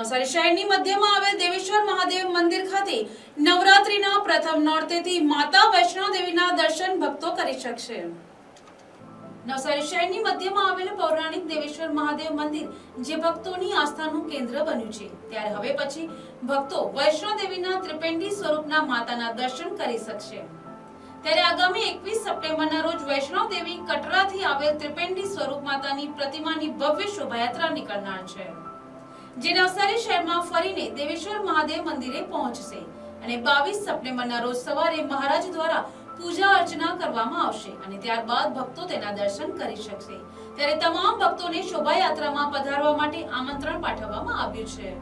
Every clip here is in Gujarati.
નવસારી શહેરની મધ્યમાં આવેલ દેવેશ્વર મહાદેવ મંદિર ખાતે નવરાત્રીના પ્રથમ નોરતેથી માતા વૈષ્ણવ દેવીના દર્શન ભક્તો કરી શકશે. નવસારી શહેરની મધ્યમાં આવેલ પૌરાણિક દેવેશ્વર મહાદેવ મંદિર જે ભક્તોની આસ્થાનું કેન્દ્ર બન્યું છે. ત્યારે હવે પછી ભક્તો વૈષ્ણવ દેવીના ત્રિપેંડી સ્વરૂપના માતાના દર્શન કરી શકશે. ત્યારે આગામી એકવીસ સપ્ટેમ્બરના રોજ વૈષ્ણવ દેવી કટરાથી આવેલ ત્રિપેંડી સ્વરૂપ માતાની પ્રતિમાની ભવ્ય શોભાયાત્રા નીકળનાર છે. જે નવસારી શહેરમાં ફરીને દેવેશ્વર મહાદેવ મંદિરે પહોંચશે અને બાવીસ સપ્ટેમ્બરના રોજ સવારે મહારાજ દ્વારા પૂજા અર્ચના કરવામાં આવશે અને ત્યારબાદ ભક્તો તેના દર્શન કરી શકશે. ત્યારે તમામ ભક્તોને શોભાયાત્રામાં પધારવા માટે આમંત્રણ પાઠવવામાં આવ્યું છે.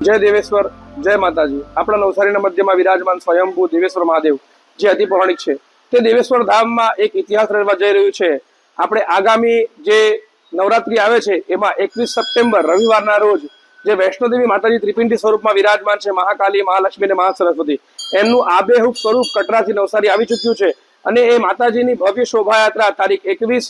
જય દેવેશ્વર, જય માતાજી. આપણા નવસારીના મધ્યમાં વિરાજમાન સ્વયંભૂ દેવેશ્વર મહાદેવ, જે અતિ પૌરાણિક છે. તે દેવેશ્વર ધામમાં એક ઇતિહાસ રહેવા જઈ રહ્યું છે. આપણે આગામી જે નવરાત્રી આવે છે, એમાં એકવીસ સપ્ટેમ્બર, રવિવારના રોજ જે વૈષ્ણોદેવી માતાજી ત્રિપિંડી સ્વરૂપમાં વિરાજમાન છે, મહાકાલી, મહાલક્ષ્મી અને મહાસરસ્વતી. એમનું આબેહૂબ સ્વરૂપ કટરાથી નવસારી આવી ચૂક્યું છે અને એ માતાજીની ભવ્ય શોભાયાત્રા તારીખ એકવીસ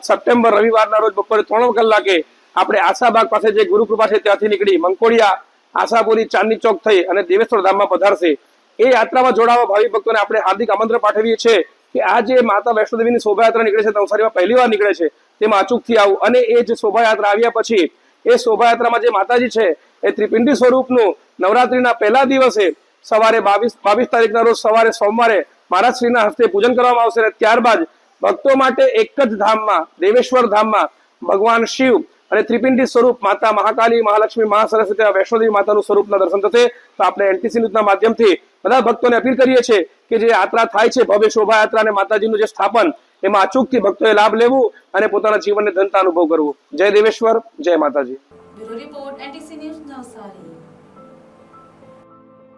સપ્ટેમ્બર, રવિવારના રોજ બપોરે ત્રણ કલાકે આપણે આશાબાગ પાસે જે ગુરુકૃપા છે ત્યાંથી નીકળી મંકોડિયા, આશાપુરી, ચાંદની ચોક થઈ અને દેવેશ્વર ધામમાં પધારશે. એ યાત્રામાં જોડાવા ભાવિ ભક્તોને આપણે હાર્દિક આમંત્રણ પાઠવીએ છીએ કે આ જે માતા વૈષ્ણોદેવીની શોભાયાત્રા નીકળે છે, નવસારીમાં પહેલી વાર નીકળે છે તેમાં અચૂકથી આવું. અને એ જે શોભાયાત્રા આવ્યા પછી, એ શોભાયાત્રામાં જે માતાજી છે, એ ત્રિપિંડી સ્વરૂપનું નવરાત્રીના પહેલા દિવસે સવારે બાવીસ બાવીસ તારીખના રોજ સવારે સોમવારે મહારાજશ્રીના હસ્તે પૂજન કરવામાં આવશે અને ત્યારબાદ ભક્તો માટે એક જ ધામમાં, દેવેશ્વર ધામમાં ભગવાન શિવ અને ત્રિપિંડી સ્વરૂપ માતા મહાકાલી, મહાલક્ષ્મી, મહાસરસ્વતી અને વૈષ્ણોદેવી માતાનું સ્વરૂપના દર્શન થશે. તો આપણે એનટીસી ન્યૂઝના માધ્યમથી બધા ભક્તોને અપીલ કરીએ છીએ કે જે યાત્રા થાય છે ભવ્ય શોભાયાત્રા અને માતાજીનું જે સ્થાપન એમાં અચૂકથી ભક્તોએ લાભ લેવું અને પોતાના જીવનને ધનતા અનુભવ કરવું. જય દેવેશ્વર, જય માતાજી. Report, NTC news Navsari.